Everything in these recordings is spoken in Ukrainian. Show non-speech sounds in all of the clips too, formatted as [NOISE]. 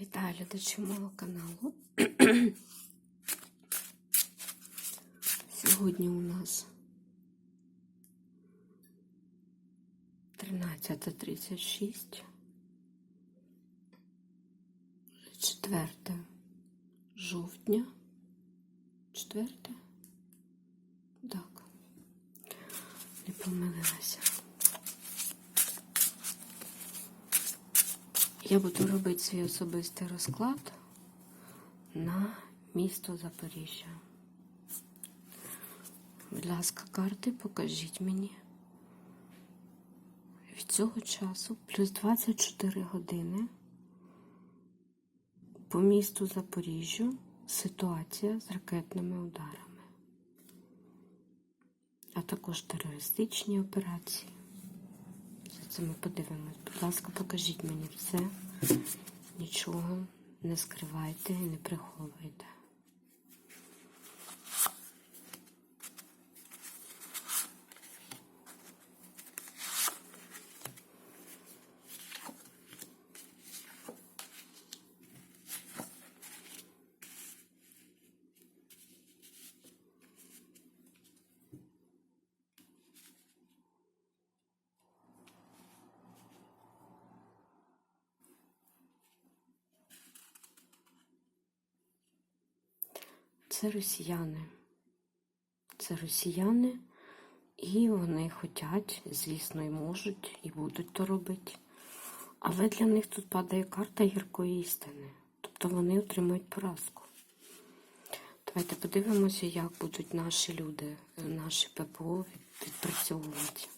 Вітаю глядачі мого каналу. Сьогодні у нас 13.36, 4 жовтня. 4? Так. Не помилилася. Я буду робити свій особистий розклад на місто Запоріжжя. Будь ласка, карти покажіть мені. Від цього часу плюс 24 години по місту Запоріжжю ситуація з ракетними ударами, а також терористичні операції. Це ми подивимось. Будь ласка, покажіть мені все. Нічого не скривайте і не приховуйте. Це росіяни. Це росіяни, і вони хочуть, звісно, і можуть, і будуть то робити. Але для них тут падає карта гіркої істини. Тобто вони отримують поразку. Давайте подивимося, як будуть наші люди, наші ППО відпрацьовувати.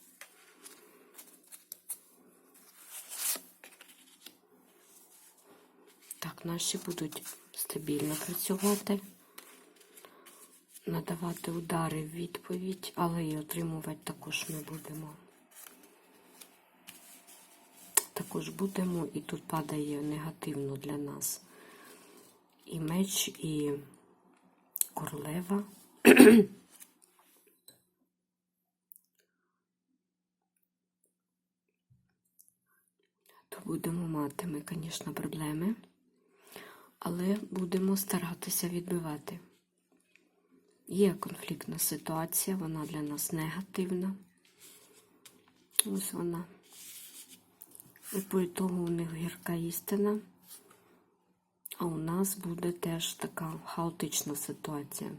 Так, наші будуть стабільно працювати надавати удари в відповідь, але і отримувати також ми будемо. Також будемо, і тут падає негативно для нас і меч, і королева. [CLEARS THROAT] То будемо мати ми, звісно, проблеми, але будемо старатися відбивати. Є конфліктна ситуація, вона для нас негативна. Ось вона. І по ітогу у них гірка істина. А у нас буде теж така хаотична ситуація.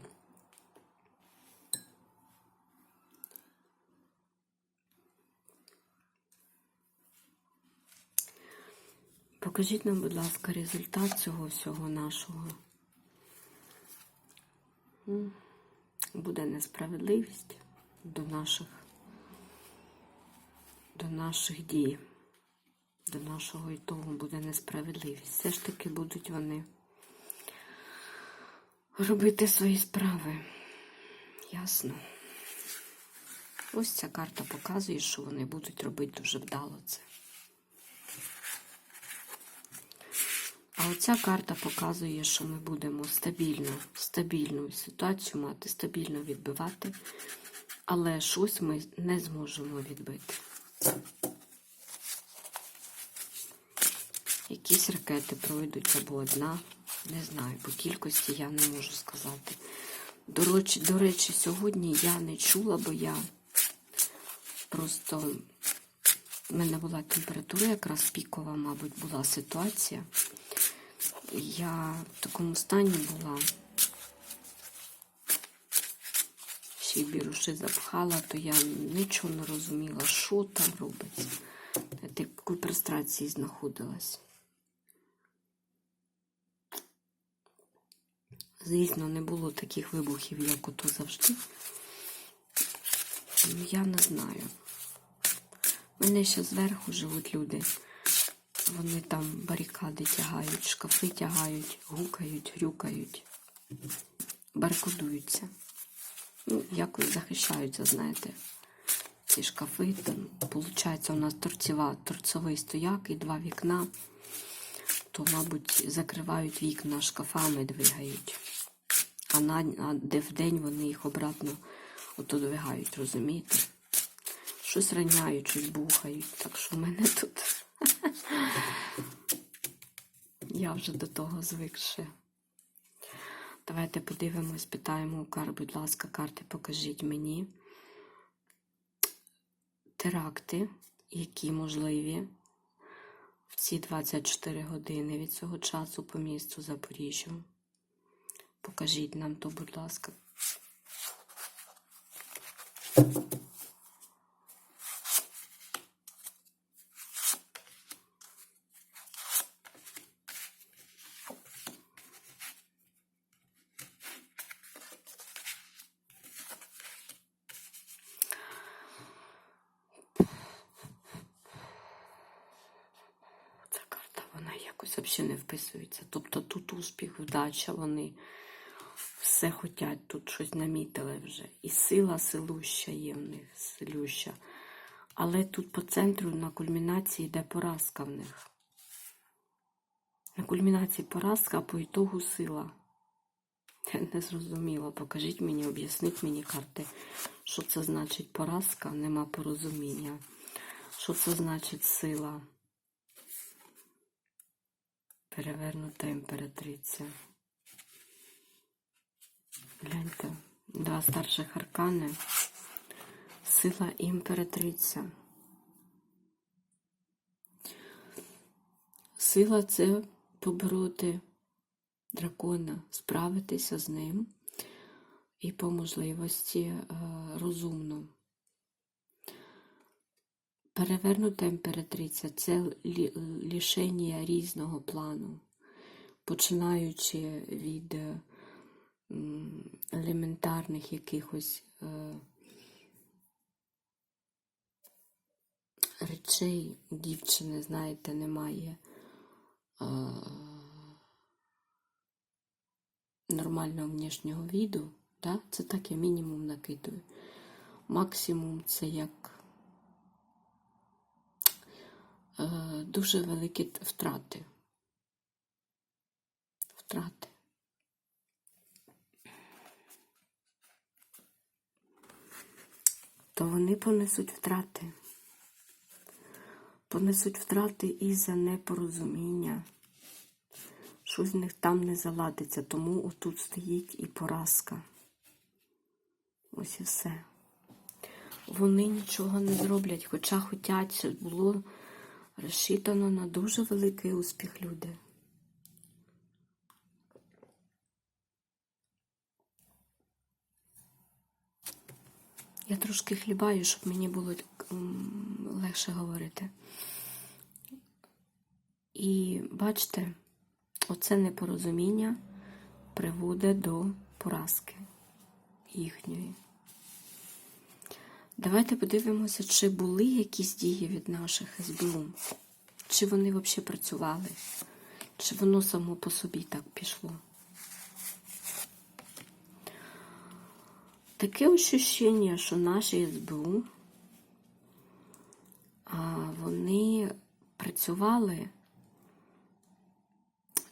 Покажіть нам, будь ласка, результат цього всього нашого буде несправедливість до наших, до наших дій, до нашого ітогу буде несправедливість. Все ж таки будуть вони робити свої справи. Ясно. Ось ця карта показує, що вони будуть робити дуже вдало це. А оця карта показує, що ми будемо стабільно, стабільну ситуацію мати, стабільно відбивати, але щось ми не зможемо відбити. Якісь ракети пройдуть або одна, не знаю, по кількості я не можу сказати. До речі, до речі, сьогодні я не чула, бо я просто в мене була температура, якраз пікова, мабуть, була ситуація я в такому стані була. Ще й біруші запхала, то я нічого не розуміла, що там робиться. Я такій прострації знаходилась. Звісно, не було таких вибухів, як ото завжди. Ну, я не знаю. У мене ще зверху живуть люди. Вони там барикади тягають, шкафи тягають, гукають, грюкають, барикадуються. Ну, якось захищаються, знаєте, ці шкафи. Там, Получається, у нас торцева, торцевий стояк і два вікна, то, мабуть, закривають вікна шкафами, двигають. А на а де в день вони їх обратно ото двигають, розумієте? Щось раняють, щось бухають. Так що в мене тут. [LAUGHS] Я вже до того звикше. Давайте подивимось, питаємо у кар, будь ласка, карти, покажіть мені теракти, які можливі в ці 24 години від цього часу по місту Запоріжжю. Покажіть нам то, будь ласка. Ця карта, вона якось взагалі не вписується. Тобто тут успіх, вдача, вони все хотять, тут щось намітили вже. І сила силуща є в них, силюща. Але тут по центру на кульмінації йде поразка в них. На кульмінації поразка, а по ітогу сила. Не зрозуміла. Покажіть мені, об'ясніть мені карти, що це значить поразка, нема порозуміння. Що це значить сила? Перевернута імператриця. Гляньте, два старших аркани. Сила імператриця. Сила це побороти дракона, справитися з ним і по можливості е, розумно. Перевернута імператриця це лішення різного плану, починаючи від е, елементарних якихось е, речей дівчини, знаєте, немає е, нормального внешнього віду. Да? Це так я мінімум накидую. Максимум це як дуже великі втрати. Втрати. То вони понесуть втрати. Понесуть втрати і за непорозуміння. Щось в них там не заладиться, тому отут стоїть і поразка. Ось і все. Вони нічого не зроблять, хоча хотять, було розчитано на дуже великий успіх люди. Я трошки хлібаю, щоб мені було легше говорити. І бачите, оце непорозуміння приводить до поразки їхньої. Давайте подивимося, чи були якісь дії від наших СБУ, чи вони взагалі працювали, чи воно само по собі так пішло. Таке ощущення, що наші СБУ, вони працювали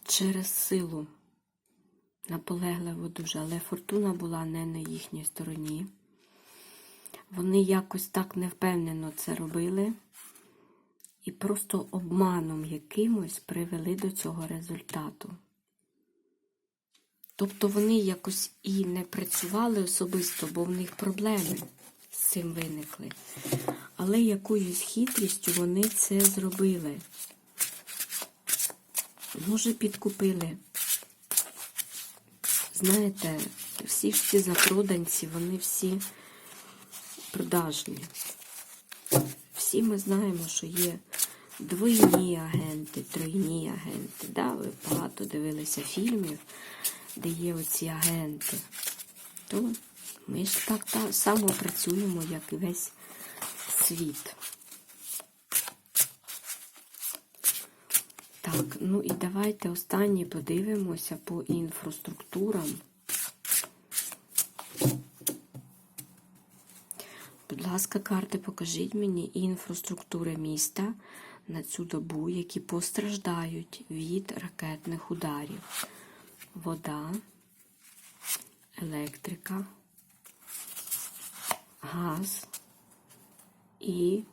через силу, наполегливо дуже, але фортуна була не на їхній стороні. Вони якось так невпевнено це робили і просто обманом якимось привели до цього результату. Тобто вони якось і не працювали особисто, бо в них проблеми з цим виникли. Але якоюсь хитрістю вони це зробили. Може, підкупили. Знаєте, всі ж ці запроданці, вони всі продажні. Всі ми знаємо, що є двойні агенти, тройні агенти. Да? Ви багато дивилися фільмів, де є оці агенти. То ми ж так та- само працюємо, як і весь світ. Так, ну і давайте останнє подивимося по інфраструктурам. Ласка, карти, покажіть мені інфраструктури міста на цю добу, які постраждають від ракетних ударів. Вода, електрика, газ і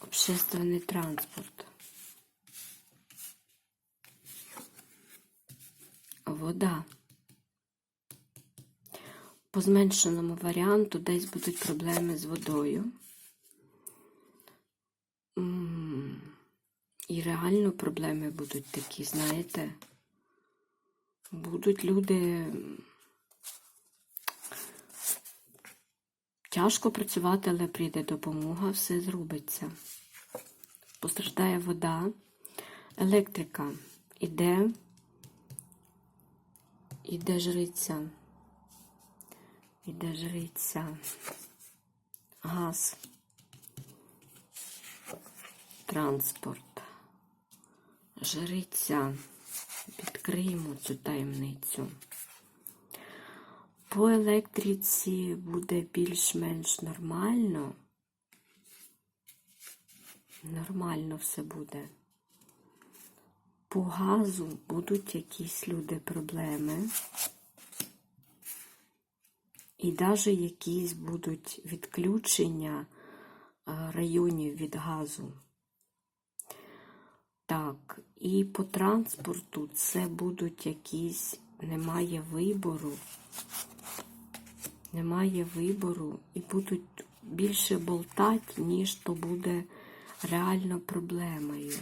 общественний транспорт. вода. По зменшеному варіанту десь будуть проблеми з водою. І реально проблеми будуть такі, знаєте. Будуть люди тяжко працювати, але прийде допомога, все зробиться. Постраждає вода, електрика іде, іде жриця, іде жриця, газ, транспорт, жриця. Відкриємо цю таємницю. По електриці буде більш-менш нормально. Нормально все буде. По газу будуть якісь люди проблеми. І навіть якісь будуть відключення е, районів від газу. Так, і по транспорту це будуть якісь, немає вибору, немає вибору, і будуть більше болтати, ніж то буде реально проблемою.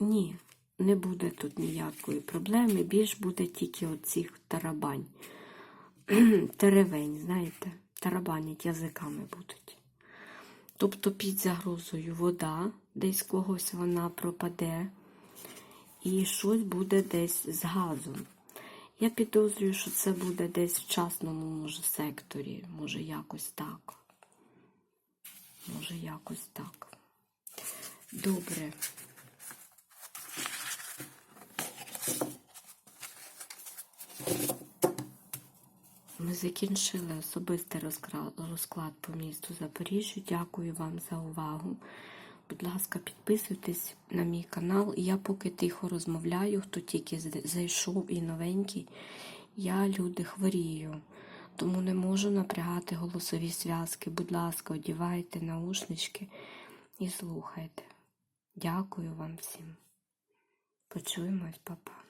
Ні, не буде тут ніякої проблеми, більш буде тільки оцих тарабань. [CLEARS THROAT] Теревень, знаєте, тарабанять язиками будуть. Тобто під загрозою вода, десь когось вона пропаде, і щось буде десь з газом. Я підозрюю, що це буде десь в частному може, секторі, може якось так. Може якось так. Добре. Ми закінчили особистий розклад по місту Запоріжжя. Дякую вам за увагу. Будь ласка, підписуйтесь на мій канал. Я поки тихо розмовляю, хто тільки зайшов і новенький. Я люди хворію, тому не можу напрягати голосові зв'язки. Будь ласка, одівайте наушнички і слухайте. Дякую вам всім. Почуємось, папа.